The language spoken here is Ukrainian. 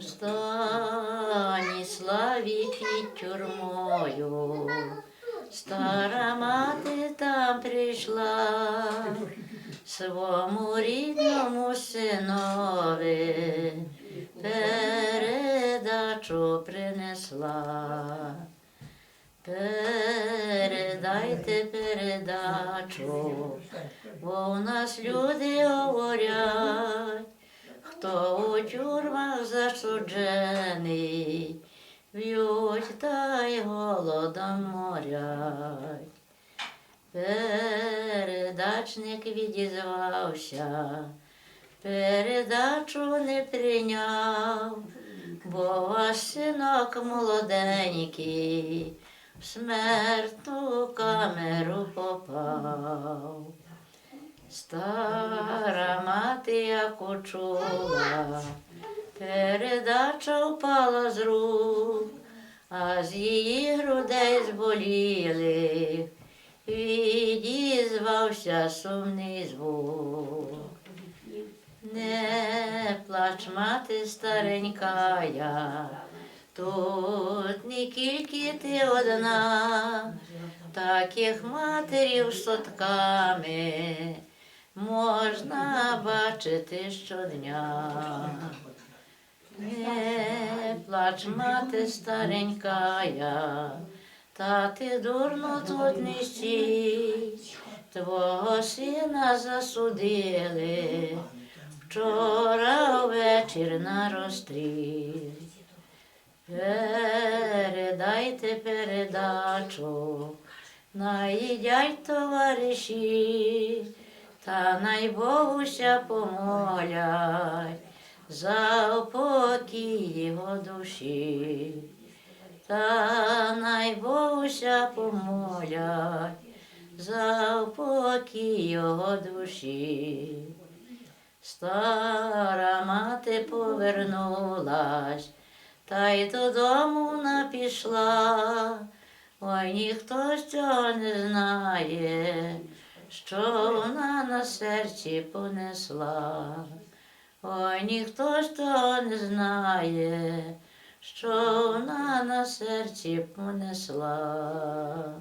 Станіславі під тюрмою, стара мати там прийшла, свому рідному синові передачу принесла. Передайте передачу, бо у нас люди говорять, хто у тюрмах засуджений, б'ють та й голодом морять. Передачник відізвався, передачу не прийняв, бо ваш синок молоденький в смертну камеру попав. Стара мати як учула, передача впала з рук, а з її грудей зболіли, відізвався сумний звук. Не плач, мати старенька я, тут не тільки ти одна, таких матерів сотками можна бачити щодня. Не плач, мати старенька я, та ти дурно тут не твого сина засудили вчора ввечір на розстріл. Передайте передачу, наїдять товариші, та найбогуся помолять за упокій його душі. Та найбогуся помолять за упокій його душі. Стара мати повернулась, та й додому вона пішла. Ой, ніхто цього не знає, що вона на серці понесла. Ой, ніхто ж того не знає, що вона на серці понесла.